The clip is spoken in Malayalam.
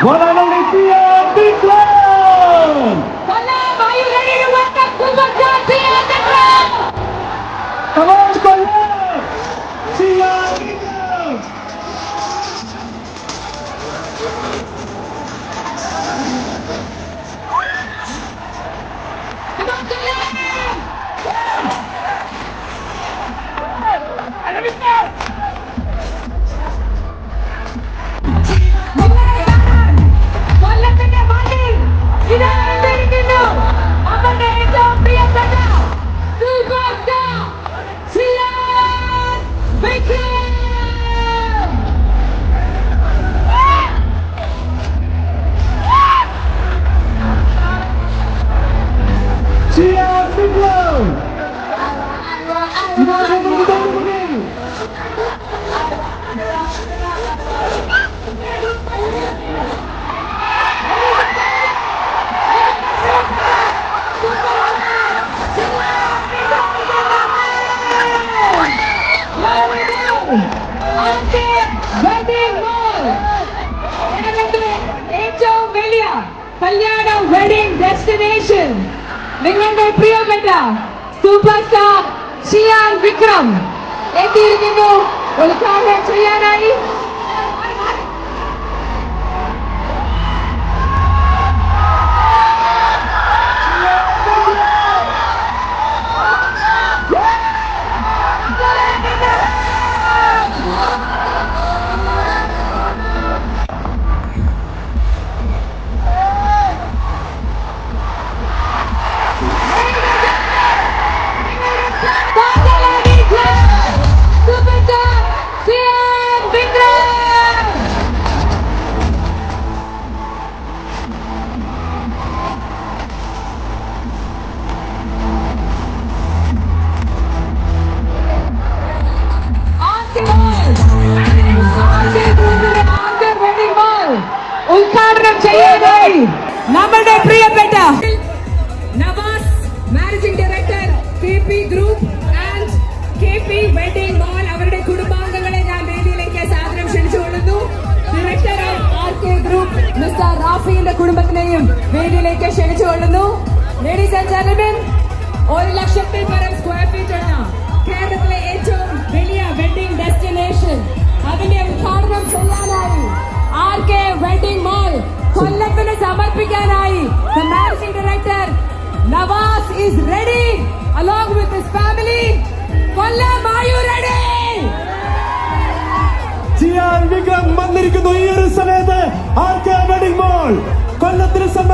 What an Olympian! Big കല്യാണ വെഡിംഗ് ഡെസ്റ്റിനേഷൻ നിങ്ങളുടെ പ്രിയപ്പെട്ട സൂപ്പർ സ്റ്റാർ ഷിയാൻ വിക്രം എത്തിയിരിക്കുന്നു ഉദ്ഘാടനം ചെയ്യാനായി ഉദ്ഘാടനം ചെയ്യാനായി നമ്മുടെ പ്രിയപ്പെട്ട Navas managing director K P group and K P wedding mall അവരുടെ കുടുംബാംഗങ്ങളെ ഞാൻ വേദിയിലേക്ക് സാദരം ക്ഷണിച്ചുകൊള്ളുന്നു. Director R K group mister റാഫിയുടെ കുടുംബത്തിനെയും വേദിയിലേക്ക് ക്ഷണിച്ചുകൊള്ളുന്നു. ലേഡീസ് ആൻഡ് ജെന്റിൽമെൻ ഒരു ലക്ഷത്തിൽ പരം സ്ക്വയർ ഫീറ്റ് ആണ് കേരളത്തിലെ ഏറ്റവും കൊല്ലത്തിന് സമർപ്പിക്കാനായി the managing director Nawaz is ready along with his family. Kollam are you ready? Vikram വന്നിരിക്കുന്നു ഈ ഒരു സമയത്ത്. ആർ കെ വെഡിംഗ് മോൾ കൊല്ലത്തിന് സമ്മാനിക്കും